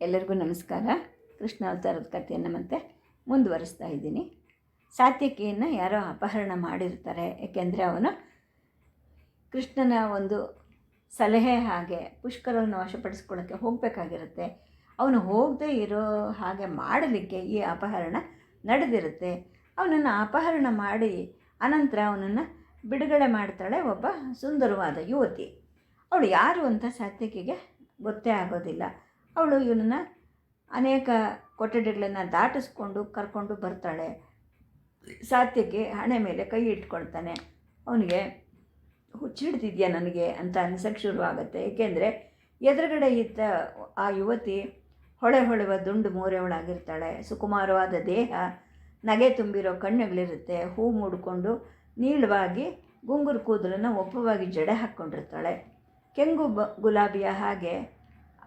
ಎಲ್ಲರಿಗೂ ನಮಸ್ಕಾರ. ಕೃಷ್ಣ ಅವತಾರದ ಕಥೆಯನ್ನು ಮತ್ತೆ ಮುಂದುವರಿಸ್ತಾ ಇದ್ದೀನಿ. ಸಾತ್ಯಕಿಯನ್ನು ಯಾರೋ ಅಪಹರಣ ಮಾಡಿರ್ತಾರೆ ಏಕೆಂದರೆ ಅವನು ಕೃಷ್ಣನ ಒಂದು ಸಲಹೆ ಹಾಗೆ ಪುಷ್ಕರವನ್ನು ವಶಪಡಿಸ್ಕೊಳ್ಳೋಕ್ಕೆ ಹೋಗಬೇಕಾಗಿರುತ್ತೆ. ಅವನು ಹೋಗದೇ ಇರೋ ಹಾಗೆ ಮಾಡಲಿಕ್ಕೆ ಈ ಅಪಹರಣ ನಡೆದಿರುತ್ತೆ. ಅವನನ್ನು ಅಪಹರಣ ಮಾಡಿ ಅನಂತರ ಅವನನ್ನು ಬಿಡುಗಡೆ ಮಾಡ್ತಾಳೆ ಒಬ್ಬ ಸುಂದರವಾದ ಯುವತಿ. ಅವಳು ಯಾರು ಅಂತ ಸಾತ್ಯಕಿಗೆ ಗೊತ್ತೇ ಆಗೋದಿಲ್ಲ. ಅವಳು ಇವನನ್ನು ಅನೇಕ ಕೊಠಡಿಗಳನ್ನು ದಾಟಿಸ್ಕೊಂಡು ಕರ್ಕೊಂಡು ಬರ್ತಾಳೆ. ಸಾತ್ಯಕ್ಕೆ ಹಣೆ ಮೇಲೆ ಕೈ ಇಟ್ಕೊಳ್ತಾನೆ. ಅವನಿಗೆ ಹುಚ್ಚಿಡ್ತಿದ್ಯಾ ನನಗೆ? ಅಂತ ಅನ್ಸಕ್ಕೆ ಶುರುವಾಗುತ್ತೆ. ಏಕೆಂದರೆ, ಎದುರುಗಡೆ ಇದ್ದ ಆ ಯುವತಿ ಹೊಳೆ ಹೊಳೆವ ದುಂಡು ಮೂರೆವಳಾಗಿರ್ತಾಳೆ ಸುಕುಮಾರವಾದ ದೇಹ, ನಗೆ ತುಂಬಿರೋ ಕಣ್ಣುಗಳಿರುತ್ತೆ. ಹೂ ಮೂಡಿಕೊಂಡು ನೀಳವಾಗಿ ಗುಂಗುರು ಕೂದಲನ್ನು ಒಪ್ಪವಾಗಿ ಜಡೆ ಹಾಕ್ಕೊಂಡಿರ್ತಾಳೆ. ಕೆಂಗು ಗುಲಾಬಿಯ ಹಾಗೆ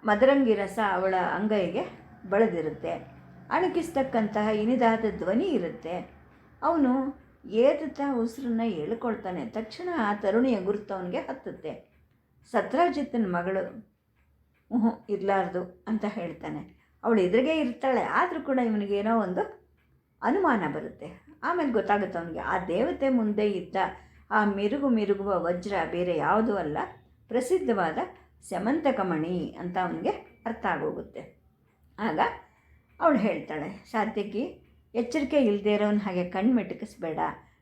ಮದರಂಗಿ ರಸ ಅವಳ ಅಂಗೈಗೆ ಬಳದಿರುತ್ತೆ. ಅಣಕಿಸ್ತಕ್ಕಂತಹ ಇನಿದಾದ ಧ್ವನಿ ಇರುತ್ತೆ. ಅವನು ಏದುತ್ತಾ ಉಸಿರನ್ನ ಎಳ್ಕೊಳ್ತಾನೆ. ತಕ್ಷಣ ಆ ತರುಣಿಯ ಗುರುತು ಅವನಿಗೆ ಹತ್ತುತ್ತೆ. ಸತ್ರಾಜಿತ್ತನ ಮಗಳು ಹ್ಞೂ ಇರಲಾರ್ದು ಅಂತ ಹೇಳ್ತಾನೆ. ಅವಳು ಎದುರಿಗೆ ಇರ್ತಾಳೆ. ಆದರೂ ಕೂಡ ಇವನಿಗೇನೋ ಒಂದು ಅನುಮಾನ ಬರುತ್ತೆ. ಆಮೇಲೆ ಗೊತ್ತಾಗುತ್ತೆ ಅವನಿಗೆ, ಆ ದೇವತೆ ಮುಂದೆ ಇದ್ದ ಆ ಮಿರುಗು ಮಿರುಗುವ ವಜ್ರ ಬೇರೆ ಯಾವುದೂ ಅಲ್ಲ. ಪ್ರಸಿದ್ಧವಾದ ಸ್ಯಮಂತಕಮಣಿ ಅಂತ ಅವನಿಗೆ ಅರ್ಥ ಆಗೋಗುತ್ತೆ. ಆಗ ಅವಳು ಹೇಳ್ತಾಳೆ ಸಾತ್ಯಕಿ ಎಚ್ಚರಿಕೆ ಇಲ್ಲದೇ ಇರೋನ್ ಹಾಗೆ ಕಣ್ಣು ಮೆಟಕಿಸ್ಬೇಡ.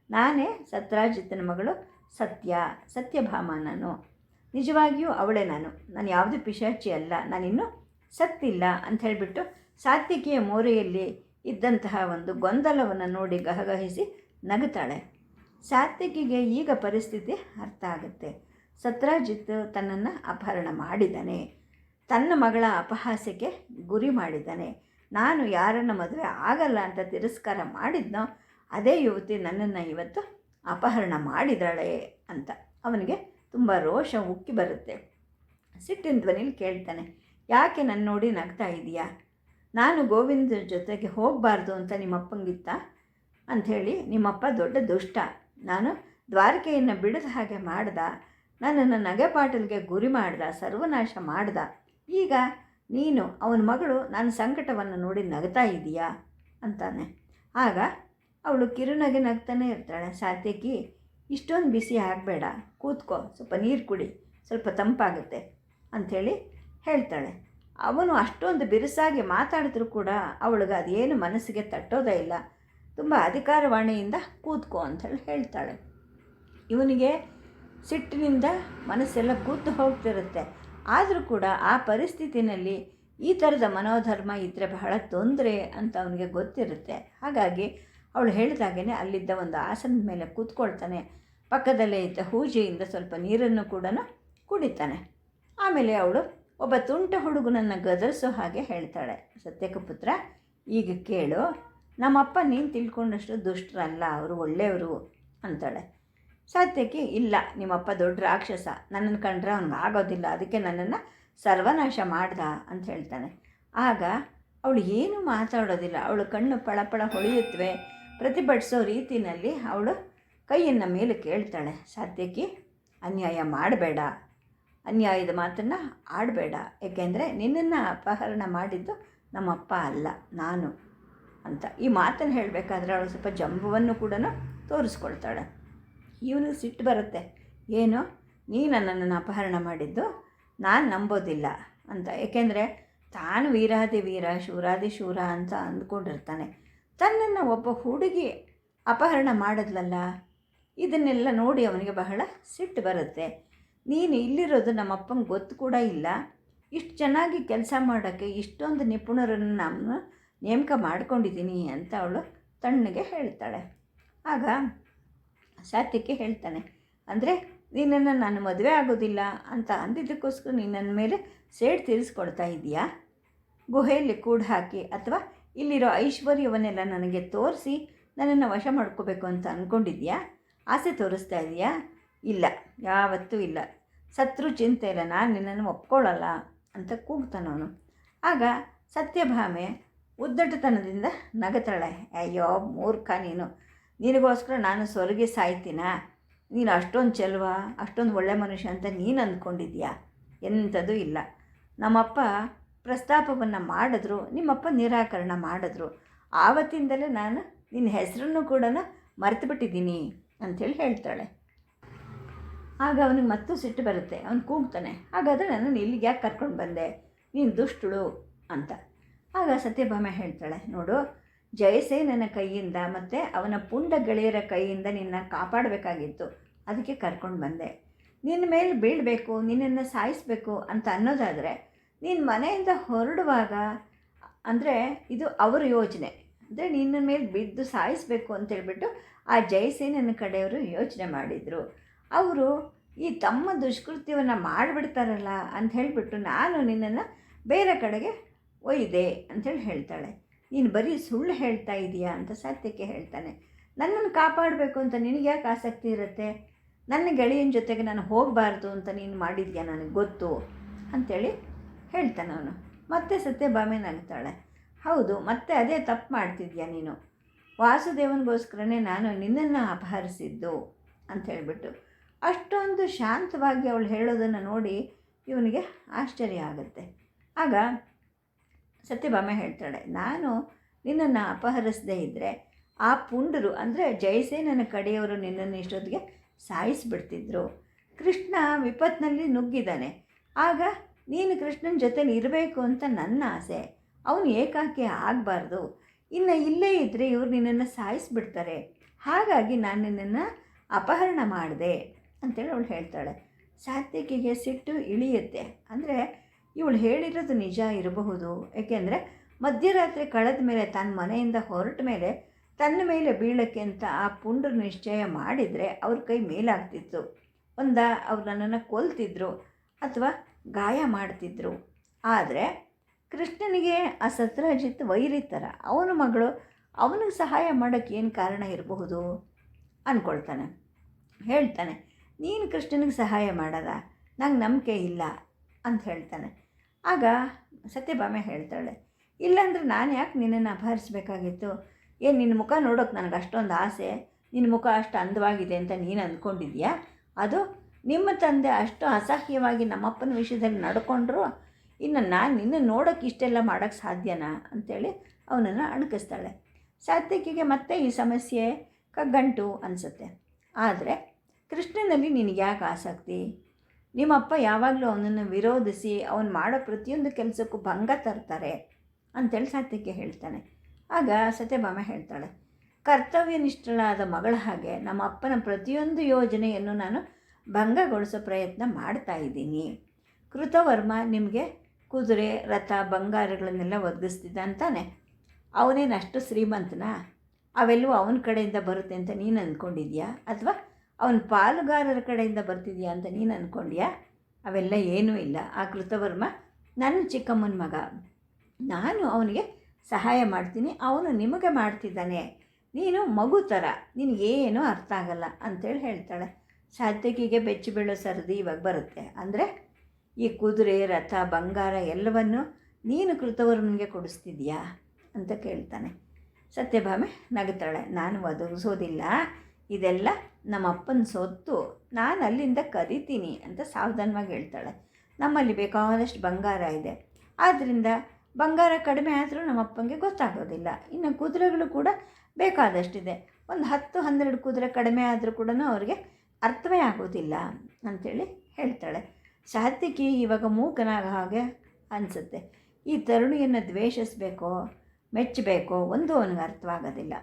ನಾನೇ ಸತ್ರಾಜಿತನ ಮಗಳು ಸತ್ಯ, ಸತ್ಯಭಾಮ ನಾನು. ನಿಜವಾಗಿಯೂ ಅವಳೇ ನಾನು. ನಾನು ಯಾವುದೇ ಪಿಶಾಚಿ ಅಲ್ಲ. ನಾನಿನ್ನು ಸತ್ತಿಲ್ಲ ಅಂತ ಹೇಳಿಬಿಟ್ಟು ಸಾತ್ವಿಕಿಯ ಮೋರೆಯಲ್ಲಿ ಇದ್ದಂತಹ ಒಂದು ಗೊಂದಲವನ್ನು ನೋಡಿ ಗಹಗಹಿಸಿ ನಗುತ್ತಾಳೆ. ಸಾತ್ವಿಕಿಗೆ ಈಗ ಪರಿಸ್ಥಿತಿ ಅರ್ಥ ಆಗುತ್ತೆ. ಸತ್ರಾಜಿತ್ ತನ್ನನ್ನು ಅಪಹರಣ ಮಾಡಿದ್ದಾನೆ. ತನ್ನ ಮಗಳ ಅಪಹಾಸ್ಯಕ್ಕೆ ಗುರಿ ಮಾಡಿದ್ದಾನೆ. ನಾನು ಯಾರನ್ನು ಮದುವೆ ಆಗಲ್ಲ ಅಂತ ತಿರಸ್ಕಾರ ಮಾಡಿದ್ನೋ, ಅದೇ ಯುವತಿ ನನ್ನನ್ನು ಇವತ್ತು ಅಪಹರಣ ಮಾಡಿದಾಳೆ ಅಂತ. ಅವನಿಗೆ ತುಂಬ ರೋಷ ಉಕ್ಕಿ ಬರುತ್ತೆ. ಸಿಟ್ಟಿನ ಧ್ವನಿಲಿ ಕೇಳ್ತಾನೆ, ಯಾಕೆ ನನ್ನ ನೋಡಿ ನಗ್ತಾ ಇದೆಯಾ? ನಾನು ಗೋವಿಂದ ಜೊತೆಗೆ ಹೋಗಬಾರ್ದು ಅಂತ ನಿಮ್ಮಪ್ಪಂಗಿತ್ತ? ಅಂಥೇಳಿ, ನಿಮ್ಮಪ್ಪ ದೊಡ್ಡ ದುಷ್ಟ. ನಾನು ದ್ವಾರಕೆಯನ್ನು ಬಿಡದ ಹಾಗೆ ಮಾಡ್ದ. ನನ್ನನ್ನು ನಗೆಪಾಟಲ್ಗೆ ಗುರಿ ಮಾಡ್ದ, ಸರ್ವನಾಶ ಮಾಡ್ದ. ಈಗ ನೀನು ಅವನ ಮಗಳು ನನ್ನ ಸಂಕಟವನ್ನು ನೋಡಿ ನಗ್ತಾ ಇದೀಯಾ? ಅಂತಾನೆ. ಆಗ ಅವಳು ಕಿರುನಗೆ ನಗ್ತಾನೆ ಇರ್ತಾಳೆ. ಸಾತ್ಯಕಿ ಇಷ್ಟೊಂದು ಬಿಸಿ ಆಗಬೇಡ. ಕೂತ್ಕೋ. ಸ್ವಲ್ಪ ನೀರು ಕುಡಿ. ಸ್ವಲ್ಪ ತಂಪಾಗುತ್ತೆ ಅಂಥೇಳಿ ಹೇಳ್ತಾಳೆ. ಅವನು ಅಷ್ಟೊಂದು ಬಿರುಸಾಗಿ ಮಾತಾಡಿದ್ರೂ ಕೂಡ ಅವಳಿಗೆ ಅದೇನು ಮನಸ್ಸಿಗೆ ತಟ್ಟೋದೇ ಇಲ್ಲ. ತುಂಬ ಅಧಿಕಾರವಾಣಿಯಿಂದ ಕೂತ್ಕೋ ಅಂಥೇಳಿ ಹೇಳ್ತಾಳೆ. ಇವನಿಗೆ ಸಿಟ್ಟಿನಿಂದ ಮನಸ್ಸೆಲ್ಲ ಕೂತು ಹೋಗ್ತಿರುತ್ತೆ. ಆದರೂ ಕೂಡ ಆ ಪರಿಸ್ಥಿತಿನಲ್ಲಿ ಈ ಥರದ ಮನೋಧರ್ಮ ಇದ್ದರೆ ಬಹಳ ತೊಂದರೆ ಅಂತ ಅವನಿಗೆ ಗೊತ್ತಿರುತ್ತೆ. ಹಾಗಾಗಿ ಅವಳು ಹೇಳಿದಾಗೇ ಅಲ್ಲಿದ್ದ ಒಂದು ಆಸನದ ಮೇಲೆ ಕೂತ್ಕೊಳ್ತಾನೆ. ಪಕ್ಕದಲ್ಲೇ ಇದ್ದ ಹೂಜೆಯಿಂದ ಸ್ವಲ್ಪ ನೀರನ್ನು ಕೂಡ ಕುಡಿತಾನೆ. ಆಮೇಲೆ ಅವಳು ಒಬ್ಬ ತುಂಟ ಹುಡುಗನನ್ನು ಗದರಿಸೋ ಹಾಗೆ ಹೇಳ್ತಾಳೆ. ಸತ್ಯಕ ಪುತ್ರ, ಈಗ ಕೇಳು, ನಮ್ಮಪ್ಪ ನೀನು ತಿಳ್ಕೊಂಡಷ್ಟು ದುಷ್ಟರಲ್ಲ, ಅವರು ಒಳ್ಳೆಯವರು ಅಂತಾಳೆ. ಸತ್ಯಕ್ಕೆ ಇಲ್ಲ. ನಿಮ್ಮಪ್ಪ ದೊಡ್ಡ ರಾಕ್ಷಸ. ನನ್ನನ್ನು ಕಂಡ್ರೆ ಅವ್ನಿಗೆ ಆಗೋದಿಲ್ಲ. ಅದಕ್ಕೆ ನನ್ನನ್ನು ಸರ್ವನಾಶ ಮಾಡ್ದ ಅಂತ ಹೇಳ್ತಾನೆ. ಆಗ ಅವಳು ಏನು ಮಾತಾಡೋದಿಲ್ಲ. ಅವಳು ಕಣ್ಣು ಪಳಪಳ ಹೊಳೆಯುತ್ತವೆ ಪ್ರತಿಭಟಿಸೋ ರೀತಿಯಲ್ಲಿ ಅವಳು ಕೈಯನ್ನು ಮೇಲೆ ಕೇಳ್ತಾಳೆ. ಸಾಧ್ಯಕ್ಕೆ ಅನ್ಯಾಯ ಮಾಡಬೇಡ. ಅನ್ಯಾಯದ ಮಾತನ್ನು ಆಡಬೇಡ. ಏಕೆಂದರೆ ನಿನ್ನನ್ನು ಅಪಹರಣ ಮಾಡಿದ್ದು ನಮ್ಮಪ್ಪ ಅಲ್ಲ, ನಾನು ಅಂತ ಈ ಮಾತನ್ನು ಹೇಳಬೇಕಾದ್ರೆ ಅವಳು ಸ್ವಲ್ಪ ಜಂಬವನ್ನು ಕೂಡ ತೋರಿಸ್ಕೊಳ್ತಾಳೆ. ಇವನು ಸಿಟ್ಟು ಬರುತ್ತೆ. ಏನು? ನೀ ನನ್ನನ್ನು ಅಪಹರಣ ಮಾಡಿದ್ದು ನಾನು ನಂಬೋದಿಲ್ಲ ಅಂತ. ಏಕೆಂದರೆ ತಾನು ವೀರಾದಿ ವೀರ, ಶೂರಾದಿ ಶೂರ ಅಂತ ಅಂದ್ಕೊಂಡಿರ್ತಾನೆ. ತನ್ನನ್ನು ಒಬ್ಬ ಹುಡುಗಿ ಅಪಹರಣ ಮಾಡಿದ್ಲಲ್ಲ, ಇದನ್ನೆಲ್ಲ ನೋಡಿ ಅವನಿಗೆ ಬಹಳ ಸಿಟ್ಟು ಬರುತ್ತೆ. ನೀನು ಇಲ್ಲಿರೋದು ನಮ್ಮಪ್ಪಂಗೆ ಗೊತ್ತು ಕೂಡ ಇಲ್ಲ. ಇಷ್ಟು ಚೆನ್ನಾಗಿ ಕೆಲಸ ಮಾಡೋಕ್ಕೆ ಇಷ್ಟೊಂದು ನಿಪುಣರನ್ನು ನಾನು ನೇಮಕ ಮಾಡ್ಕೊಂಡಿದ್ದೀನಿ ಅಂತ ಅವಳು ತಣ್ಣಗೆ ಹೇಳ್ತಾಳೆ. ಆಗ ಸಾತ್ಯಕ್ಕೆ ಹೇಳ್ತಾನೆ. ಅಂದರೆ, ನಿನ್ನನ್ನು ನಾನು ಮದುವೆ ಆಗೋದಿಲ್ಲ ಅಂತ ಅಂದಿದ್ದಕ್ಕೋಸ್ಕರ ನೀನು ಮೇಲೆ ಸೇಡ್ ತೀರಿಸ್ಕೊಳ್ತಾ ಇದೆಯಾ ಗುಹೆಯಲ್ಲಿ ಕೂಡ ಹಾಕಿ ಅಥವಾ ಇಲ್ಲಿರೋ ಐಶ್ವರ್ಯವನ್ನೆಲ್ಲ ನನಗೆ ತೋರಿಸಿ ನನ್ನನ್ನು ವಶ ಮಾಡ್ಕೋಬೇಕು ಅಂತ ಅಂದ್ಕೊಂಡಿದ್ಯಾ ಆಸೆ ತೋರಿಸ್ತಾ ಇದೆಯಾ ಇಲ್ಲ, ಯಾವತ್ತೂ ಇಲ್ಲ. ಸತ್ರು ಚಿಂತೆ ಇಲ್ಲ, ನಾನು ನಿನ್ನನ್ನು ಒಪ್ಕೊಳ್ಳಲ್ಲ ಅಂತ ಕೂಗ್ತಾನವನು ಆಗ ಸತ್ಯಭಾಮೆ ಉದ್ದಟತನದಿಂದ ನಗತಾಳೆ, ಅಯ್ಯೋ, ಮೂರ್ಖ ನೀನು. ನಿನಗೋಸ್ಕರ ನಾನು ಸೊರಗಿ ಸಾಯ್ತೀನ? ನೀನು ಅಷ್ಟೊಂದು ಚೆಲ್ವ, ಅಷ್ಟೊಂದು ಒಳ್ಳೆ ಮನುಷ್ಯ ಅಂತ ನೀನು ಅಂದ್ಕೊಂಡಿದ್ಯಾ ಎಂಥದ್ದು ಇಲ್ಲ. ನಮ್ಮಪ್ಪ ಪ್ರಸ್ತಾಪವನ್ನು ಮಾಡಿದ್ರು, ನಿಮ್ಮಪ್ಪ ನಿರಾಕರಣ ಮಾಡಿದ್ರು. ಆವತ್ತಿಂದಲೇ ನಾನು ನಿನ್ನ ಹೆಸರನ್ನು ಕೂಡ ಮರೆತು ಬಿಟ್ಟಿದ್ದೀನಿ ಅಂಥೇಳಿ ಹೇಳ್ತಾಳೆ. ಆಗ ಅವನಿಗೆ ಮತ್ತೂ ಸಿಟ್ಟು ಬರುತ್ತೆ. ಅವನು ಕೂಗ್ತಾನೆ. ಹಾಗಾದರೆ ನಾನು ಇಲ್ಲಿಗೆ ಯಾಕೆ ಕರ್ಕೊಂಡು ಬಂದೆ? ನೀನು ದುಷ್ಟಳು ಅಂತ. ಆಗ ಸತ್ಯಭಾಮೆ ಹೇಳ್ತಾಳೆ, ನೋಡು ಜಯಸೇನನ ಕೈಯಿಂದ ಮತ್ತು ಅವನ ಪುಂಡ ಗೆಳೆಯರ ಕೈಯಿಂದ ನಿನ್ನ ಕಾಪಾಡಬೇಕಾಗಿತ್ತು. ಅದಕ್ಕೆ ಕರ್ಕೊಂಡು ಬಂದೆ. ನಿನ್ನ ಮೇಲೆ ಬೀಳಬೇಕು, ನಿನ್ನನ್ನು ಸಾಯಿಸಬೇಕು ಅಂತ ಅನ್ನೋದಾದರೆ ನೀನು ಮನೆಯಿಂದ ಹೊರಡುವಾಗ ಅಂದರೆ ಇದು ಅವರ ಯೋಚನೆ ಅಂದರೆ ನಿನ್ನ ಮೇಲೆ ಬಿದ್ದು ಸಾಯಿಸಬೇಕು ಅಂತೇಳ್ಬಿಟ್ಟು ಆ ಜಯಸೇನನ ಕಡೆಯವರು ಯೋಚನೆ ಮಾಡಿದರು. ಅವರು ಈ ತಮ್ಮ ದುಷ್ಕೃತ್ಯವನ್ನು ಮಾಡಿಬಿಡ್ತಾರಲ್ಲ ಅಂತ ಹೇಳಿಬಿಟ್ಟು ನಾನು ನಿನ್ನನ್ನು ಬೇರೆ ಕಡೆಗೆ ಒಯ್ದೆ ಅಂತೇಳಿ ಹೇಳ್ತಾಳೆ. ನೀನು ಬರೀ ಸುಳ್ಳು ಹೇಳ್ತಾ ಇದೀಯಾ ಅಂತ ಸತ್ಯಕ್ಕೆ ಹೇಳ್ತಾನೆ. ನನ್ನನ್ನು ಕಾಪಾಡಬೇಕು ಅಂತ ನಿನಗೆ ಯಾಕೆ ಆಸಕ್ತಿ ಇರುತ್ತೆ? ನನ್ನ ಗೆಳೆಯನ ಜೊತೆಗೆ ನಾನು ಹೋಗಬಾರ್ದು ಅಂತ ನೀನು ಮಾಡಿದ್ಯಾ ನನಗೆ ಗೊತ್ತು ಅಂಥೇಳಿ ಹೇಳ್ತಾನೆ ಅವನು. ಮತ್ತೆ ಸತ್ಯ ಬಾಮೇನಾಗ್ತಾಳೆ ಹೌದು, ಮತ್ತೆ ಅದೇ ತಪ್ಪು ಮಾಡ್ತಿದ್ಯಾ ನೀನು? ವಾಸುದೇವನಿಗೋಸ್ಕರನೇ ನಾನು ನಿನ್ನನ್ನು ಅಪಹರಿಸಿದ್ದು ಅಂತ ಹೇಳಿಬಿಟ್ಟು ಅಷ್ಟೊಂದು ಶಾಂತವಾಗಿ ಅವಳು ಹೇಳೋದನ್ನು ನೋಡಿ ಇವನಿಗೆ ಆಶ್ಚರ್ಯ ಆಗುತ್ತೆ. ಆಗ ಸತ್ಯಭಾಮೆ ಹೇಳ್ತಾಳೆ, ನಾನು ನಿನ್ನನ್ನು ಅಪಹರಿಸದೇ ಇದ್ದರೆ ಆ ಪುಂಡರು, ಅಂದರೆ ಜಯಸೇನನ ಕಡೆಯವರು ನಿನ್ನನ್ನು ಇಷ್ಟೊತ್ತಿಗೆ ಸಾಯಿಸಿಬಿಡ್ತಿದ್ರು. ಕೃಷ್ಣ ವಿಪತ್ತಿನಲ್ಲಿ ನುಗ್ಗಿದ್ದಾನೆ. ಆಗ ನೀನು ಕೃಷ್ಣನ ಜೊತೆಲಿ ಇರಬೇಕು ಅಂತ ನನ್ನ ಆಸೆ. ಅವನು ಏಕಾಕಿ ಆಗಬಾರ್ದು. ಇನ್ನು ಇಲ್ಲೇ ಇದ್ದರೆ ಇವರು ನಿನ್ನನ್ನು ಸಾಯಿಸಿಬಿಡ್ತಾರೆ. ಹಾಗಾಗಿ ನಾನು ನಿನ್ನನ್ನು ಅಪಹರಣ ಮಾಡಿದೆ, ಅಂತೇಳಿ ಅವಳು ಹೇಳ್ತಾಳೆ. ಸಾತ್ವಿಕಿಗೆ ಸಿಟ್ಟು ಇಳಿಯುತ್ತೆ. ಅಂದರೆ ಇವಳು ಹೇಳಿರೋದು ನಿಜ ಇರಬಹುದು. ಏಕೆಂದರೆ ಮಧ್ಯರಾತ್ರಿ ಕಳೆದ ಮೇಲೆ ತನ್ನ ಮನೆಯಿಂದ ಹೊರಟ ಮೇಲೆ ತನ್ನ ಮೇಲೆ ಬೀಳಕ್ಕೆ ಅಂತ ಆ ಪುಂಡ್ರ ನಿಶ್ಚಯ ಮಾಡಿದರೆ ಅವ್ರ ಕೈ ಮೇಲಾಗ್ತಿತ್ತು. ಒಂದ, ಅವ್ರು ನನ್ನನ್ನು ಕೊಲ್ತಿದ್ರು ಅಥವಾ ಗಾಯ ಮಾಡ್ತಿದ್ರು. ಆದರೆ ಕೃಷ್ಣನಿಗೆ ಆ ಸತ್ರಾಜಿತ್ ವೈರಿ ಥರ ಅವನ ಮಗಳು ಅವನಿಗೆ ಸಹಾಯ ಮಾಡೋಕ್ಕೆ ಏನು ಕಾರಣ ಇರಬಹುದು? ಅಂದ್ಕೊಳ್ತಾನೆ ಹೇಳ್ತಾನೆ, ನೀನು ಕೃಷ್ಣನಿಗೆ ಸಹಾಯ ಮಾಡೋದ? ನಂಗೆ ನಂಬಿಕೆ ಇಲ್ಲ ಅಂತ ಹೇಳ್ತಾನೆ. ಆಗ ಸತ್ಯಭಾಮೆ ಹೇಳ್ತಾಳೆ, ಇಲ್ಲಾಂದರೆ ನಾನು ಯಾಕೆ ನಿನ್ನನ್ನು ಅಪಹರಿಸಬೇಕಾಗಿತ್ತು? ಏನು ನಿನ್ನ ಮುಖ ನೋಡೋಕೆ ನನಗೆ ಅಷ್ಟೊಂದು ಆಸೆ? ನಿನ್ನ ಮುಖ ಅಷ್ಟು ಅಂದವಾಗಿದೆ ಅಂತ ನೀನು ಅಂದ್ಕೊಂಡಿದ್ಯಾ ಅದು ನಿಮ್ಮ ತಂದೆ ಅಷ್ಟು ಅಸಹ್ಯವಾಗಿ ನಮ್ಮಪ್ಪನ ವಿಷಯದಲ್ಲಿ ನಡ್ಕೊಂಡ್ರು, ಇನ್ನು ನಾನು ನಿನ್ನ ನೋಡೋಕೆ ಇಷ್ಟೆಲ್ಲ ಮಾಡೋಕ್ಕೆ ಸಾಧ್ಯನಾ? ಅಂತೇಳಿ ಅವನನ್ನು ಅಣಕಿಸ್ತಾಳೆ. ಸಾತ್ವಿಕಿಗೆ ಮತ್ತೆ ಈ ಸಮಸ್ಯೆ ಕಗ್ಗಂಟು ಅನಿಸುತ್ತೆ. ಆದರೆ ಕೃಷ್ಣನಲ್ಲಿ ನಿನಗೆ ಯಾಕೆ ಆಸಕ್ತಿ? ನಿಮ್ಮಪ್ಪ ಯಾವಾಗಲೂ ಅವನನ್ನು ವಿರೋಧಿಸಿ ಅವನು ಮಾಡೋ ಪ್ರತಿಯೊಂದು ಕೆಲಸಕ್ಕೂ ಭಂಗ ತರ್ತಾರೆ ಅಂತೇಳಿ ಸತ್ಯಕ್ಕೆ ಹೇಳ್ತಾನೆ. ಆಗ ಸತ್ಯಭಾಮ ಹೇಳ್ತಾಳೆ, ಕರ್ತವ್ಯನಿಷ್ಠಳಾದ ಮಗಳ ಹಾಗೆ ನಮ್ಮ ಅಪ್ಪನ ಪ್ರತಿಯೊಂದು ಯೋಜನೆಯನ್ನು ನಾನು ಭಂಗಗೊಳಿಸೋ ಪ್ರಯತ್ನ ಮಾಡ್ತಾ ಇದ್ದೀನಿ. ಕೃತವರ್ಮ ನಿಮಗೆ ಕುದುರೆ, ರಥ, ಬಂಗಾರಗಳನ್ನೆಲ್ಲ ಒದಗಿಸ್ತಿದ್ದ ಅಂತಾನೆ. ಅವನೇನಷ್ಟು ಶ್ರೀಮಂತನ? ಅವೆಲ್ಲವೂ ಅವನ ಕಡೆಯಿಂದ ಬರುತ್ತೆ ಅಂತ ನೀನು ಅಂದ್ಕೊಂಡಿದ್ಯಾ? ಅಥವಾ ಅವನ ಪಾಲುಗಾರರ ಕಡೆಯಿಂದ ಬರ್ತಿದೆಯಾ ಅಂತ ನೀನು ಅಂದ್ಕೊಂಡ್ಯಾ ಅವೆಲ್ಲ ಏನೂ ಇಲ್ಲ. ಆ ಕೃತವರ್ಮ ನನ್ನ ಚಿಕ್ಕಮ್ಮನ ಮಗ. ನಾನು ಅವನಿಗೆ ಸಹಾಯ ಮಾಡ್ತೀನಿ. ಅವನು ನಿಮಗೆ ಮಾಡ್ತಿದ್ದಾನೆ. ನೀನು ಮಗು ಥರ ನಿನಗೇನೂ ಅರ್ಥ ಆಗಲ್ಲ ಅಂತೇಳಿ ಹೇಳ್ತಾಳೆ. ಸಾತ್ವಿಕಿಗೆ ಬೆಚ್ಚಿ ಬೀಳೋ ಸರದಿ ಇವಾಗ ಬರುತ್ತೆ. ಅಂದರೆ ಈ ಕುದುರೆ, ರಥ, ಬಂಗಾರ ಎಲ್ಲವನ್ನು ನೀನು ಕೃತವರ್ಮನಿಗೆ ಕೊಡಿಸ್ತಿದ್ಯಾ ಅಂತ ಕೇಳ್ತಾನೆ. ಸತ್ಯಭಾಮೆ ನಗುತ್ತಾಳೆ ನಾನು ಒದಗಿಸೋದಿಲ್ಲ. ಇದೆಲ್ಲ ನಮ್ಮ ಅಪ್ಪನ ಸೊತ್ತು ನಾನು ಅಲ್ಲಿಂದ ಕರಿತೀನಿ ಅಂತ ಸಾವಧಾನವಾಗಿ ಹೇಳ್ತಾಳೆ. ನಮ್ಮಲ್ಲಿ ಬೇಕಾದಷ್ಟು ಬಂಗಾರ ಇದೆ. ಆದ್ದರಿಂದ ಬಂಗಾರ ಕಡಿಮೆ ಆದರೂ ನಮ್ಮ ಅಪ್ಪನಿಗೆ ಗೊತ್ತಾಗೋದಿಲ್ಲ. ಇನ್ನು ಕುದುರೆಗಳು ಕೂಡ ಬೇಕಾದಷ್ಟಿದೆ. ಒಂದು ಹತ್ತು, ಹನ್ನೆರಡು ಕುದುರೆ ಕಡಿಮೆ ಆದರೂ ಕೂಡ ಅವ್ರಿಗೆ ಅರ್ಥವೇ ಆಗೋದಿಲ್ಲ ಅಂಥೇಳಿ ಹೇಳ್ತಾಳೆ. ಸಾತ್ವಿಕಿ ಇವಾಗ ಮೂಕನಾಗ ಹಾಗೆ ಅನಿಸುತ್ತೆ. ಈ ತರುಣಿಯನ್ನು ದ್ವೇಷಿಸಬೇಕೋ, ಮೆಚ್ಚಬೇಕೋ, ಒಂದು ಅವನಿಗೆ ಅರ್ಥವಾಗೋದಿಲ್ಲ.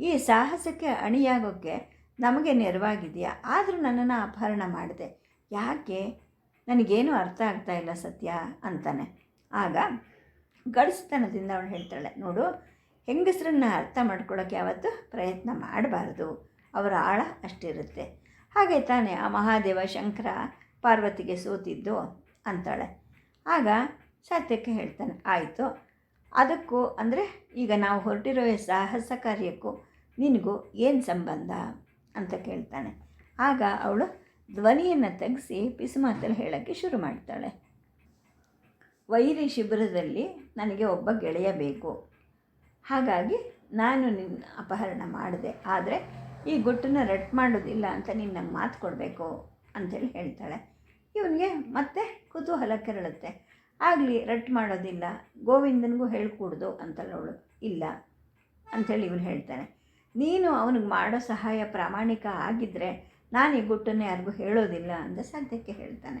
ಈ ಸಾಹಸಕ್ಕೆ ಅಣಿಯಾಗೋಕ್ಕೆ ನಮಗೆ ನೆರವಾಗಿದೆಯಾ? ಆದರೂ ನನ್ನನ್ನು ಅಪಹರಣ ಮಾಡಿದೆ. ಯಾಕೆ? ನನಗೇನು ಅರ್ಥ ಆಗ್ತಾ ಇಲ್ಲ ಸತ್ಯ ಅಂತಾನೆ. ಆಗ ಗಡಿಸ್ತನದಿಂದ ಅವಳು ಹೇಳ್ತಾಳೆ, ನೋಡು, ಹೆಂಗಸರನ್ನ ಅರ್ಥ ಮಾಡ್ಕೊಳ್ಳೋಕ್ಕೆ ಯಾವತ್ತೂ ಪ್ರಯತ್ನ ಮಾಡಬಾರ್ದು. ಅವರ ಆಳ ಅಷ್ಟಿರುತ್ತೆ. ಹಾಗೆ ತಾನೇ ಆ ಮಹಾದೇವ ಶಂಕರ ಪಾರ್ವತಿಗೆ ಸೋತಿದ್ದು ಅಂತಾಳೆ. ಆಗ ಸತ್ಯಕ್ಕೆ ಹೇಳ್ತಾನೆ, ಆಯಿತು. ಅದಕ್ಕೂ ಅಂದರೆ ಈಗ ನಾವು ಹೊರಟಿರೋ ಸಾಹಸ ಕಾರ್ಯಕ್ಕೂ ನಿನಗೂ ಏನು ಸಂಬಂಧ? ಅಂತ ಕೇಳ್ತಾನೆ ಆಗ ಅವಳು ಧ್ವನಿಯನ್ನು ತೆಗೆಸಿ ಪಿಸುಮಾತಲ್ಲಿ ಹೇಳೋಕ್ಕೆ ಶುರು ಮಾಡ್ತಾಳೆ. ವೈರಿ ಶಿಬಿರದಲ್ಲಿ ನನಗೆ ಒಬ್ಬ ಗೆಳೆಯ ಬೇಕು. ಹಾಗಾಗಿ ನಾನು ನಿನ್ನ ಅಪಹರಣ ಮಾಡಿದೆ. ಆದರೆ ಈ ಗುಟ್ಟನ್ನು ರಟ್ ಮಾಡೋದಿಲ್ಲ ಅಂತ ನಿನ್ನ ಮಾತು ಕೊಡಬೇಕು ಅಂಥೇಳಿ ಹೇಳ್ತಾಳೆ. ಇವನಿಗೆ ಮತ್ತೆ ಕುತೂಹಲ ಕೆರಳುತ್ತೆ. ಆಗಲಿ ರಟ್ ಮಾಡೋದಿಲ್ಲ, ಗೋವಿಂದನಿಗೂ ಹೇಳ್ಕೂಡ್ದು ಅಂತಲ್ಲ ಅವಳು ಇಲ್ಲ ಅಂಥೇಳಿ ಇವನು ಹೇಳ್ತಾನೆ. ನೀನು ಅವನಿಗೆ ಮಾಡೋ ಸಹಾಯ ಪ್ರಾಮಾಣಿಕ ಆಗಿದ್ದರೆ ನಾನು ಈ ಗುಟ್ಟನ್ನು ಯಾರಿಗೂ ಹೇಳೋದಿಲ್ಲ ಅಂತ ಸದ್ಯಕ್ಕೆ ಹೇಳ್ತಾನೆ.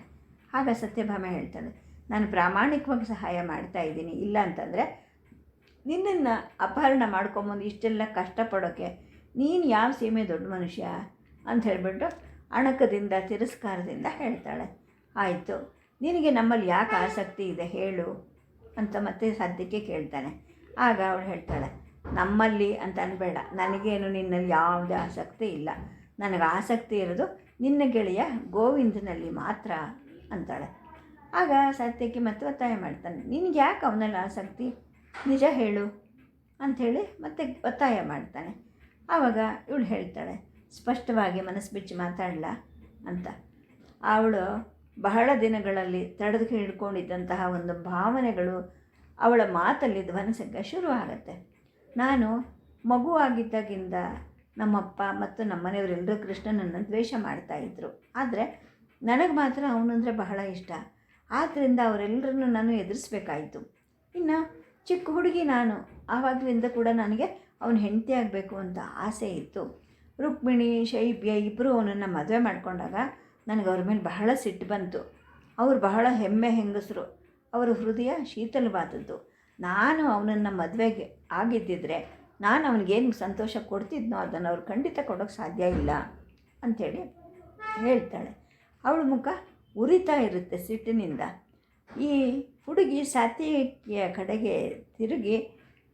ಆಗ ಸತ್ಯಭಾಮೆ ಹೇಳ್ತಾನೆ ನಾನು ಪ್ರಾಮಾಣಿಕವಾಗಿ ಸಹಾಯ ಮಾಡ್ತಾ ಇದ್ದೀನಿ. ಇಲ್ಲ ಅಂತಂದರೆ ನಿನ್ನನ್ನು ಅಪಹರಣ ಮಾಡ್ಕೊಂಬಂದು ಇಷ್ಟೆಲ್ಲ ಕಷ್ಟಪಡೋಕ್ಕೆ ನೀನು ಯಾವ ಸೀಮೆ ದೊಡ್ಡ ಮನುಷ್ಯ ಅಂತ ಹೇಳಿಬಿಟ್ಟು ಅಣಕದಿಂದ, ತಿರಸ್ಕಾರದಿಂದ ಹೇಳ್ತಾಳೆ. ಆಯಿತು, ನಿನಗೆ ನಮ್ಮಲ್ಲಿ ಯಾಕೆ ಆಸಕ್ತಿ ಇದೆ ಹೇಳು ಅಂತ ಮತ್ತೆ ಸದ್ಯಕ್ಕೆ ಕೇಳ್ತಾನೆ. ಆಗ ಅವಳು ಹೇಳ್ತಾಳೆ ನಮ್ಮಲ್ಲಿ ಅಂತ ಅನ್ಬೇಡ. ನನಗೇನು ನಿನ್ನಲ್ಲಿ ಯಾವುದೇ ಆಸಕ್ತಿ ಇಲ್ಲ. ನನಗೆ ಆಸಕ್ತಿ ಇರೋದು ನಿನ್ನ ಗೆಳೆಯ ಗೋವಿಂದನಲ್ಲಿ ಮಾತ್ರ ಅಂತಾಳೆ. ಆಗ ಸತ್ಯಕ್ಕೆ ಮತ್ತೆ ಒತ್ತಾಯ ಮಾಡ್ತಾನೆ. ನಿನಗೆ ಯಾಕೆ ಅವನಲ್ಲಿ ಆಸಕ್ತಿ? ನಿಜ ಹೇಳು ಅಂಥೇಳಿ ಮತ್ತೆ ಒತ್ತಾಯ ಮಾಡ್ತಾನೆ. ಆವಾಗ ಇವಳು ಹೇಳ್ತಾಳೆ, ಸ್ಪಷ್ಟವಾಗಿ ಮನಸ್ಸು ಬಿಚ್ಚಿ ಮಾತಾಡಲ? ಅಂತ. ಅವಳು ಬಹಳ ದಿನಗಳಲ್ಲಿ ತಡೆದು ಹಿಡ್ಕೊಂಡಿದ್ದಂತಹ ಒಂದು ಭಾವನೆಗಳು ಅವಳ ಮಾತಲ್ಲಿ ಧ್ವನಿಸಕ್ಕೆ ಆಗುತ್ತೆ ನಾನು ಮಗುವಾಗಿದ್ದಾಗಿಂದ ನಮ್ಮಪ್ಪ ಮತ್ತು ನಮ್ಮನೆಯವರೆಲ್ಲರೂ ಕೃಷ್ಣನನ್ನು ದ್ವೇಷ ಮಾಡ್ತಾಯಿದ್ರು ಆದರೆ ನನಗೆ ಮಾತ್ರ ಅವನಂದರೆ ಬಹಳ ಇಷ್ಟ. ಆದ್ದರಿಂದ ಅವರೆಲ್ಲರನ್ನು ನಾನು ಎದುರಿಸ್ಬೇಕಾಯಿತು. ಇನ್ನು ಚಿಕ್ಕ ಹುಡುಗಿ ನಾನು. ಆವಾಗಲಿಂದ ಕೂಡ ನನಗೆ ಅವನು ಹೆಂಡತಿ ಆಗಬೇಕು ಅಂತ ಆಸೆ ಇತ್ತು. ರುಕ್ಮಿಣಿ, ಶೈಬ್ಯ ಇಬ್ಬರು ಅವನನ್ನು ಮದುವೆ ಮಾಡಿಕೊಂಡಾಗ ನನಗೆ ಅವ್ರ ಮೇಲೆ ಬಹಳ ಸಿಟ್ಟು ಬಂತು. ಅವರು ಬಹಳ ಹೆಮ್ಮೆ ಹೆಂಗಸರು. ಅವರ ಹೃದಯ ಶೀತಲವಾದದ್ದು. ನಾನು ಅವನನ್ನು ಮದುವೆಗೆ ಆಗಿದ್ದಿದ್ರೆ ನಾನು ಅವನಿಗೇನು ಸಂತೋಷ ಕೊಡ್ತಿದ್ನೋ ಅದನ್ನು ಅವ್ರು ಖಂಡಿತ ಕೊಡೋಕ್ಕೆ ಸಾಧ್ಯ ಇಲ್ಲ ಅಂಥೇಳಿ ಹೇಳ್ತಾಳೆ. ಅವಳ ಮುಖ ಉರಿತಾ ಇರುತ್ತೆ ಸಿಟ್ಟಿನಿಂದ. ಈ ಹುಡುಗಿ ಸಾತ್ವಿಕಿಯ ಕಡೆಗೆ ತಿರುಗಿ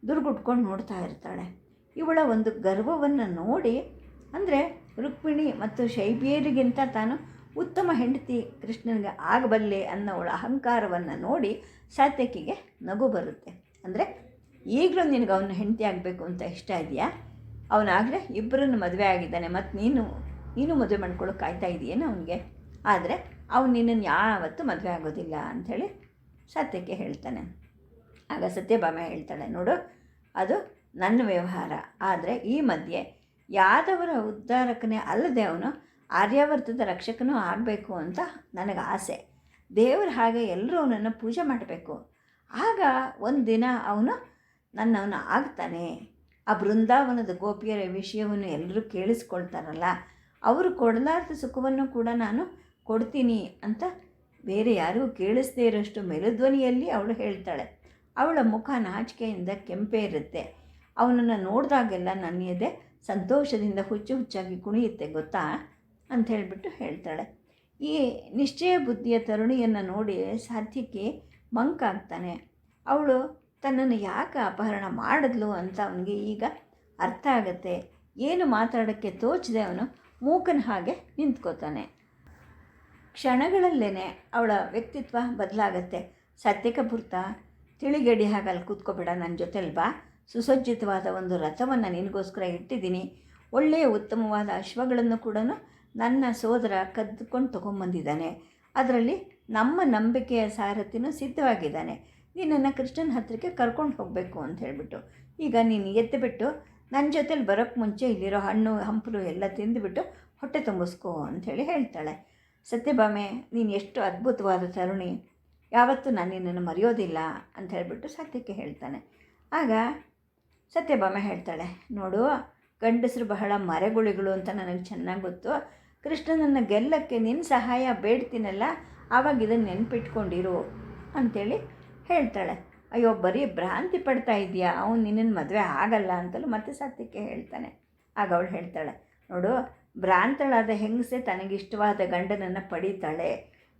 ದುರ್ಗುಟ್ಕೊಂಡು ನೋಡ್ತಾ ಇರ್ತಾಳೆ. ಇವಳ ಒಂದು ಗರ್ವವನ್ನು ನೋಡಿ ಅಂದರೆ ರುಕ್ಮಿಣಿ ಮತ್ತು ಶೈಬಿಯರಿಗಿಂತ ತಾನು ಉತ್ತಮ ಹೆಂಡತಿ ಕೃಷ್ಣನಿಗೆ ಆಗಬಲ್ಲೆ ಅನ್ನೋವಳ ಅಹಂಕಾರವನ್ನು ನೋಡಿ ಸಾತ್ಯಕಿಗೆ ನಗು ಬರುತ್ತೆ. ಅಂದರೆ ಈಗಲೂ ನಿನಗೆ ಅವನ ಹೆಂಡತಿ ಆಗಬೇಕು ಅಂತ ಇಷ್ಟ ಇದೆಯಾ? ಅವನಾಗಲೇ ಇಬ್ಬರನ್ನು ಮದುವೆ ಆಗಿದ್ದಾನೆ. ಮತ್ತು ನೀನು ನೀನು ಮದುವೆ ಮಾಡ್ಕೊಳ್ಳೋಕೆ ಕಾಯ್ತಾ ಇದೆಯೇನು ಅವನಿಗೆ. ಆದರೆ ಅವನು ನಿನ್ನನ್ನು ಯಾವತ್ತೂ ಮದುವೆ ಆಗೋದಿಲ್ಲ ಅಂಥೇಳಿ ಸತ್ಯಕ್ಕೆ ಹೇಳ್ತಾನೆ. ಆಗ ಸತ್ಯಭಾಮ ಹೇಳ್ತಾಳೆ, ನೋಡು, ಅದು ನನ್ನ ವ್ಯವಹಾರ. ಆದರೆ ಈ ಮಧ್ಯೆ ಯಾದವರ ಉದ್ಧಾರಕನೇ ಅಲ್ಲದೆ ಅವನು ಆರ್ಯಾವರ್ತದ ರಕ್ಷಕನೂ ಆಗಬೇಕು ಅಂತ ನನಗೆ ಆಸೆ. ದೇವರು ಹಾಗೆ ಎಲ್ಲರೂ ಅವನನ್ನು ಪೂಜೆ ಮಾಡಬೇಕು. ಆಗ ಒಂದು ದಿನ ಅವನು ನನ್ನವನು ಆಗ್ತಾನೆ. ಆ ಬೃಂದಾವನದ ಗೋಪಿಯರ ವಿಷಯವನ್ನು ಎಲ್ಲರೂ ಕೇಳಿಸ್ಕೊಳ್ತಾರಲ್ಲ, ಅವರು ಕೊಡಲಾರ್ದ ಸುಖವನ್ನು ಕೂಡ ನಾನು ಕೊಡ್ತೀನಿ ಅಂತ ಬೇರೆ ಯಾರಿಗೂ ಕೇಳಿಸ್ದೇ ಇರೋಷ್ಟು ಮೆಲುಧ್ವನಿಯಲ್ಲಿ ಅವಳು ಹೇಳ್ತಾಳೆ. ಅವಳ ಮುಖ ನಾಚಿಕೆಯಿಂದ ಕೆಂಪೇ ಇರುತ್ತೆ ಅವನನ್ನು ನೋಡಿದಾಗೆಲ್ಲ ನನ್ನ ಎದೆ ಸಂತೋಷದಿಂದ ಹುಚ್ಚು ಹುಚ್ಚಾಗಿ ಕುಣಿಯುತ್ತೆ, ಗೊತ್ತಾ? ಅಂತ ಹೇಳಿಬಿಟ್ಟು ಹೇಳ್ತಾಳೆ. ಈ ನಿಶ್ಚಯ ಬುದ್ಧಿಯ ತರುಣಿಯನ್ನು ನೋಡಿ ಸಾಧ್ಯಕ್ಕೆ ಮಂಕಾಗ್ತಾನೆ ಅವಳು ತನ್ನನ್ನು ಯಾಕೆ ಅಪಹರಣ ಮಾಡಿದ್ಲು ಅಂತ ಅವನಿಗೆ ಈಗ ಅರ್ಥ ಆಗುತ್ತೆ. ಏನು ಮಾತಾಡೋಕ್ಕೆ ತೋಚದೆ ಅವನು ಮೂಕನ ಹಾಗೆ ನಿಂತ್ಕೋತಾನೆ. ಕ್ಷಣಗಳಲ್ಲೇ ಅವಳ ವ್ಯಕ್ತಿತ್ವ ಬದಲಾಗತ್ತೆ. ಸತ್ಯಕಪುರ್ತ ತಿಳಿಗಡಿ ಹಾಗೆ ಅಲ್ಲಿ ಕೂತ್ಕೋಬೇಡ ನನ್ನ ಜೊತೆಲಿ ಬಾ ಸುಸಜ್ಜಿತವಾದ ಒಂದು ರಥವನ್ನು ನಿನಗೋಸ್ಕರ ಇಟ್ಟಿದ್ದೀನಿ. ಒಳ್ಳೆಯ ಉತ್ತಮವಾದ ಅಶ್ವಗಳನ್ನು ಕೂಡ ನನ್ನ ಸೋದರ ಕದ್ದುಕೊಂಡು ತಗೊಂಬಂದಿದ್ದಾನೆ. ಅದರಲ್ಲಿ ನಮ್ಮ ನಂಬಿಕೆಯ ಸಾರಥಿನೂ ಸಿದ್ಧವಾಗಿದ್ದಾನೆ. ನೀನನ್ನು ಕೃಷ್ಣನ ಹತ್ತಿರಕ್ಕೆ ಕರ್ಕೊಂಡು ಹೋಗಬೇಕು ಅಂತ ಹೇಳಿಬಿಟ್ಟು. ಈಗ ನೀನು ಎದ್ದುಬಿಟ್ಟು ನನ್ನ ಜೊತೇಲಿ ಬರೋಕ್ಕೆ ಮುಂಚೆ ಇಲ್ಲಿರೋ ಹಣ್ಣು, ಹಂಪಲು ಎಲ್ಲ ತಿಂದುಬಿಟ್ಟು ಹೊಟ್ಟೆ ತುಂಬಿಸ್ಕೋ ಅಂಥೇಳಿ ಹೇಳ್ತಾಳೆ. ಸತ್ಯಭಾಮೆ, ನೀನು ಎಷ್ಟು ಅದ್ಭುತವಾದ ತರುಣಿ. ಯಾವತ್ತೂ ನಾನು ನಿನ್ನನ್ನು ಮರೆಯೋದಿಲ್ಲ ಅಂತ ಹೇಳಿಬಿಟ್ಟು ಸತ್ಯಕ್ಕೆ ಹೇಳ್ತಾನೆ. ಆಗ ಸತ್ಯಭಾಮೆ ಹೇಳ್ತಾಳೆ, ನೋಡು, ಗಂಡಸರು ಬಹಳ ಮರೆಗುಳಿಗಳು ಅಂತ ನನಗೆ ಚೆನ್ನಾಗಿ ಗೊತ್ತು. ಕೃಷ್ಣನನ್ನು ಗೆಲ್ಲಕ್ಕೆ ನಿನ್ನ ಸಹಾಯ ಬೇಡ್ತೀನಲ್ಲ ಆವಾಗ ಇದನ್ನು ನೆನ್ಪಿಟ್ಕೊಂಡಿರು ಅಂಥೇಳಿ ಹೇಳ್ತಾಳೆ. ಅಯ್ಯೋ, ಬರೀ ಭ್ರಾಂತಿ ಪಡ್ತಾ ಇದೆಯಾ? ಅವನು ನಿನ್ನನ್ನು ಮದುವೆ ಆಗಲ್ಲ ಅಂತಲೂ ಮತ್ತೆ ಸತ್ಯಕ್ಕೆ ಹೇಳ್ತಾನೆ. ಆಗ ಅವಳು ಹೇಳ್ತಾಳೆ, ನೋಡು, ಭ್ರಾಂತಳಾದ ಹೆಂಗಸೆ ತನಗಿಷ್ಟವಾದ ಗಂಡನನ್ನು ಪಡೀತಾಳೆ.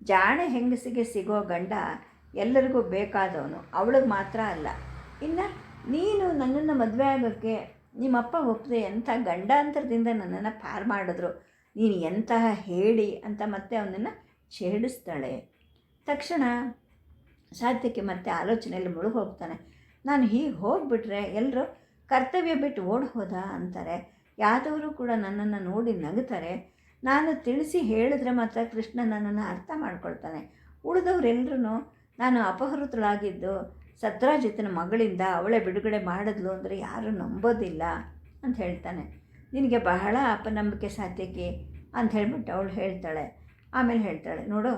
ಜಾಣೆ ಹೆಂಗಸಿಗೆ ಸಿಗೋ ಗಂಡ ಎಲ್ಲರಿಗೂ ಬೇಕಾದವನು, ಅವಳಿಗೆ ಮಾತ್ರ ಅಲ್ಲ. ಇನ್ನು ನೀನು ನನ್ನನ್ನು ಮದುವೆ ಆಗೋಕ್ಕೆ ನಿಮ್ಮಪ್ಪ ಒಪ್ಪದೆ ಎಂಥ ಗಂಡಾಂತರದಿಂದ ನನ್ನನ್ನು ಪಾರು ಮಾಡಿದ್ರು. ನೀನು ಎಂತಹ ಹೇಳಿ ಅಂತ ಮತ್ತೆ ಅವನನ್ನು ಛೇಡಿಸ್ತಾಳೆ. ತಕ್ಷಣ ಸಾಧ್ಯಕ್ಕೆ ಮತ್ತೆ ಆಲೋಚನೆಯಲ್ಲಿ ಮುಳುಗಿ ಹೋಗ್ತಾನೆ ನಾನು ಹೀಗೆ ಹೋಗಿಬಿಟ್ರೆ ಎಲ್ಲರೂ ಕರ್ತವ್ಯ ಬಿಟ್ಟು ಓಡಿ ಹೋದ ಅಂತಾರೆ. ಯಾದವರು ಕೂಡ ನನ್ನನ್ನು ನೋಡಿ ನಗುತ್ತಾರೆ ನಾನು ತಿಳಿಸಿ ಹೇಳಿದ್ರೆ ಮಾತ್ರ ಕೃಷ್ಣ ನನ್ನನ್ನು ಅರ್ಥ ಮಾಡ್ಕೊಳ್ತಾನೆ. ಉಳಿದವರೆಲ್ಲರೂ ನಾನು ಅಪಹೃತಳಾಗಿದ್ದು ಸತ್ರಾಜಿತನ ಮಗಳಿಂದ ಅವಳೇ ಬಿಡುಗಡೆ ಮಾಡಿದ್ಲು ಅಂದರೆ ಯಾರೂ ನಂಬೋದಿಲ್ಲ ಅಂತ ಹೇಳ್ತಾನೆ. ನಿನಗೆ ಬಹಳ ಅಪನಂಬಿಕೆ ಸಾಧ್ಯಕ್ಕೆ ಅಂತ ಹೇಳ್ಬಿಟ್ಟು ಅವಳು ಹೇಳ್ತಾಳೆ. ಆಮೇಲೆ ಹೇಳ್ತಾಳೆ, ನೋಡು,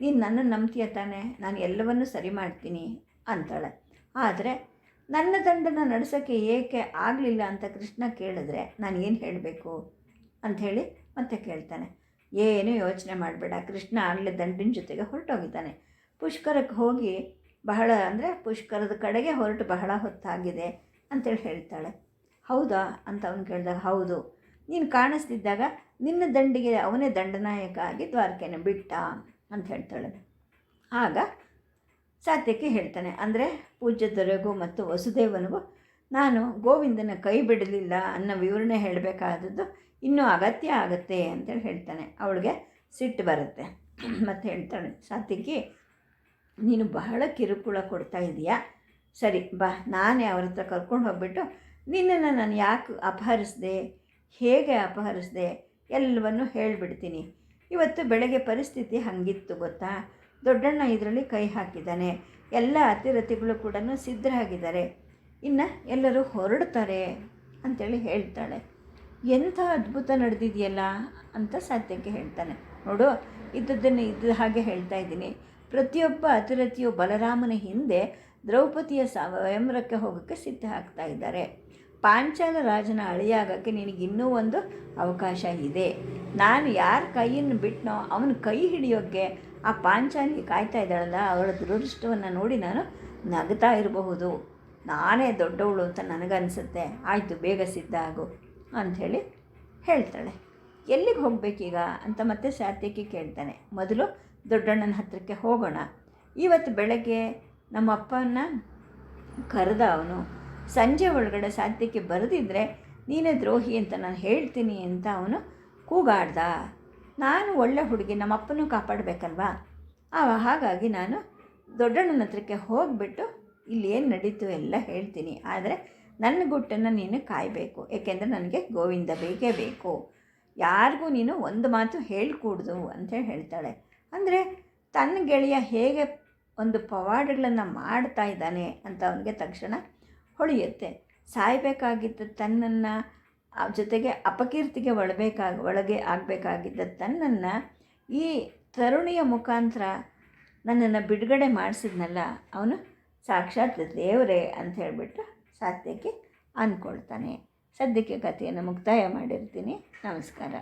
ನೀನು ನನ್ನನ್ನು ನಂಬ್ತೀಯ ತಾನೆ, ನಾನು ಎಲ್ಲವನ್ನೂ ಸರಿ ಮಾಡ್ತೀನಿ ಅಂತಾಳೆ. ಆದರೆ ನನ್ನ ದಂಡನ ನಡೆಸೋಕ್ಕೆ ಏಕೆ ಆಗಲಿಲ್ಲ ಅಂತ ಕೃಷ್ಣ ಕೇಳಿದ್ರೆ ನಾನು ಏನು ಹೇಳಬೇಕು ಅಂಥೇಳಿ ಮತ್ತೆ ಕೇಳ್ತಾನೆ. ಏನೂ ಯೋಚನೆ ಮಾಡಬೇಡ, ಕೃಷ್ಣ ಆಗಲೇ ದಂಡಿನ ಜೊತೆಗೆ ಹೊರಟೋಗಿದ್ದಾನೆ. ಪುಷ್ಕರಕ್ಕೆ ಹೋಗಿ ಬಹಳ ಅಂದರೆ ಪುಷ್ಕರದ ಕಡೆಗೆ ಹೊರಟು ಬಹಳ ಹೊತ್ತಾಗಿದೆ ಅಂತೇಳಿ ಹೇಳ್ತಾಳೆ. ಹೌದಾ? ಅಂತ ಅವನು ಕೇಳಿದಾಗ, ಹೌದು. ನೀನು ಕಾಣಿಸ್ತಿದ್ದಾಗ ನಿನ್ನ ದಂಡಿಗೆ ಅವನೇ ದಂಡನಾಯಕ ಆಗಿ ದ್ವಾರಕೆನ ಬಿಟ್ಟ ಅಂತ ಹೇಳ್ತಾಳೆ. ಆಗ ಸಾತ್ಯಕ್ಕೆ ಹೇಳ್ತಾನೆ, ಅಂದರೆ ಪೂಜ್ಯ ದೊರೆಗೂ ಮತ್ತು ವಸುದೇವನಿಗೂ ನಾನು ಗೋವಿಂದನ ಕೈ ಬಿಡಲಿಲ್ಲ ಅನ್ನೋ ವಿವರಣೆ ಹೇಳಬೇಕಾದದ್ದು ಇನ್ನೂ ಅಗತ್ಯ ಆಗುತ್ತೆ ಅಂತೇಳಿ ಹೇಳ್ತಾನೆ. ಅವಳಿಗೆ ಸಿಟ್ಟು ಬರುತ್ತೆ ಮತ್ತು ಹೇಳ್ತಾಳೆ, ಸಾತ್ಯಕ್ಕೆ ನೀನು ಬಹಳ ಕಿರುಕುಳ ಕೊಡ್ತಾ ಇದೀಯಾ? ಸರಿ, ಬಾ, ನಾನೇ ಅವ್ರ ಹತ್ರ ಕರ್ಕೊಂಡು ಹೋಗ್ಬಿಟ್ಟು ನಿನ್ನನ್ನು ನಾನು ಯಾಕೆ ಅಪಹರಿಸಿದೆ? ಹೇಗೆ ಅಪಹರಿಸಿದೆ? ಎಲ್ಲವನ್ನು ಹೇಳಿಬಿಡ್ತೀನಿ. ಇವತ್ತು ಬೆಳಗ್ಗೆ ಪರಿಸ್ಥಿತಿ ಹಾಗಿತ್ತು ಗೊತ್ತಾ? ದೊಡ್ಡಣ್ಣ ಇದರಲ್ಲಿ ಕೈ ಹಾಕಿದ್ದಾನೆ. ಎಲ್ಲ ಅತಿರಥಿಗಳು ಕೂಡ ಸಿದ್ಧರಾಗಿದ್ದಾರೆ. ಇನ್ನು ಎಲ್ಲರೂ ಹೊರಡ್ತಾರೆ ಅಂತೇಳಿ ಹೇಳ್ತಾಳೆ. ಎಂಥ ಅದ್ಭುತ ನಡೆದಿದೆಯಲ್ಲ ಅಂತ ಸತ್ಯಕ್ಕೆ ಹೇಳ್ತಾನೆ. ನೋಡು, ಇದ್ದದ್ದನ್ನು ಇದ್ದ ಹಾಗೆ ಹೇಳ್ತಾ ಇದ್ದೀನಿ. ಪ್ರತಿಯೊಬ್ಬ ಅತಿರಥಿಯು ಬಲರಾಮನ ಹಿಂದೆ ದ್ರೌಪದಿಯ ಸ್ವಯಂವರಕ್ಕೆ ಹೋಗೋಕ್ಕೆ ಸಿದ್ಧ ಆಗ್ತಾ ಇದ್ದಾರೆ. ಪಾಂಚಾಲ ರಾಜನ ಅಳಿಯಾಗಕ್ಕೆ ನಿನಗಿನ್ನೂ ಒಂದು ಅವಕಾಶ ಇದೆ. ನಾನು ಯಾರ ಕೈಯನ್ನು ಬಿಟ್ಟನೋ ಅವನ ಕೈ ಹಿಡಿಯೋಕ್ಕೆ ಆ ಪಾಂಚಾಲಿ ಕಾಯ್ತಾ ಇದ್ದಾಳಲ್ಲ, ಅವಳ ದುರದೃಷ್ಟವನ್ನು ನೋಡಿ ನಾನು ನಗ್ತಾ ಇರಬಹುದು. ನಾನೇ ದೊಡ್ಡವಳು ಅಂತ ನನಗನ್ಸುತ್ತೆ. ಆಯಿತು, ಬೇಗ ಸಿದ್ಧ ಆಗು ಅಂಥೇಳಿ ಹೇಳ್ತಾಳೆ. ಎಲ್ಲಿಗೆ ಹೋಗಬೇಕೀಗ ಅಂತ ಮತ್ತೆ ಸಾತ್ಯಕ್ಕೆ ಕೇಳ್ತಾನೆ. ಮೊದಲು ದೊಡ್ಡಣ್ಣನ ಹತ್ತಿರಕ್ಕೆ ಹೋಗೋಣ. ಇವತ್ತು ಬೆಳಗ್ಗೆ ನಮ್ಮ ಅಪ್ಪನ ಕರೆದ ಅವನು ಸಂಜೆ ಒಳಗಡೆ ಸಾಧ್ಯಕ್ಕೆ ಬರೆದಿದ್ರೆ, ನೀನೇ ದ್ರೋಹಿ ಅಂತ ನಾನು ಹೇಳ್ತೀನಿ ಅಂತ ಅವನು ಕೂಗಾಡ್ದ. ನಾನು ಒಳ್ಳೆ ಹುಡುಗಿ ನಮ್ಮ ಅಪ್ಪನೂ ಕಾಪಾಡಬೇಕಲ್ವಾ? ಆ ಹಾಗಾಗಿ ನಾನು ದೊಡ್ಡಣ್ಣನ ಹತ್ರಕ್ಕೆ ಹೋಗಿಬಿಟ್ಟು ಇಲ್ಲಿ ಏನು ನಡೀತು ಎಲ್ಲ ಹೇಳ್ತೀನಿ. ಆದರೆ ನನ್ನ ಗುಟ್ಟನ್ನು ನೀನು ಕಾಯಬೇಕು. ಏಕೆಂದರೆ ನನಗೆ ಗೋವಿಂದ ಬೇಕೇ ಬೇಕು. ಯಾರಿಗೂ ನೀನು ಒಂದು ಮಾತು ಹೇಳ್ಕೂಡ್ದು ಅಂತೇಳಿ ಹೇಳ್ತಾಳೆ. ಅಂದರೆ ತನ್ನ ಗೆಳೆಯ ಹೇಗೆ ಒಂದು ಪವಾಡಗಳನ್ನು ಮಾಡ್ತಾ ಇದ್ದಾನೆ ಅಂತ ಅವನಿಗೆ ತಕ್ಷಣ ಹೊಳೆಯುತ್ತೆ. ಸಾಯಬೇಕಾಗಿದ್ದ ತನ್ನನ್ನು ಜೊತೆಗೆ ಅಪಕೀರ್ತಿಗೆ ಒಳಬೇಕಾಗ, ಒಳಗೆ ಆಗಬೇಕಾಗಿದ್ದ ತನ್ನನ್ನು ಈ ತರುಣಿಯ ಮುಖಾಂತರ ನನ್ನನ್ನು ಬಿಡುಗಡೆ ಮಾಡಿಸಿದ್ನಲ್ಲ, ಅವನು ಸಾಕ್ಷಾತ್ ದೇವರೇ ಅಂತ ಹೇಳಿಬಿಟ್ಟು ಸಾಧ್ಯಕ್ಕೆ ಅಂದ್ಕೊಳ್ತಾನೆ. ಸದ್ಯಕ್ಕೆ ಕಥೆಯನ್ನು ಮುಕ್ತಾಯ ಮಾಡಿರ್ತೀನಿ. ನಮಸ್ಕಾರ.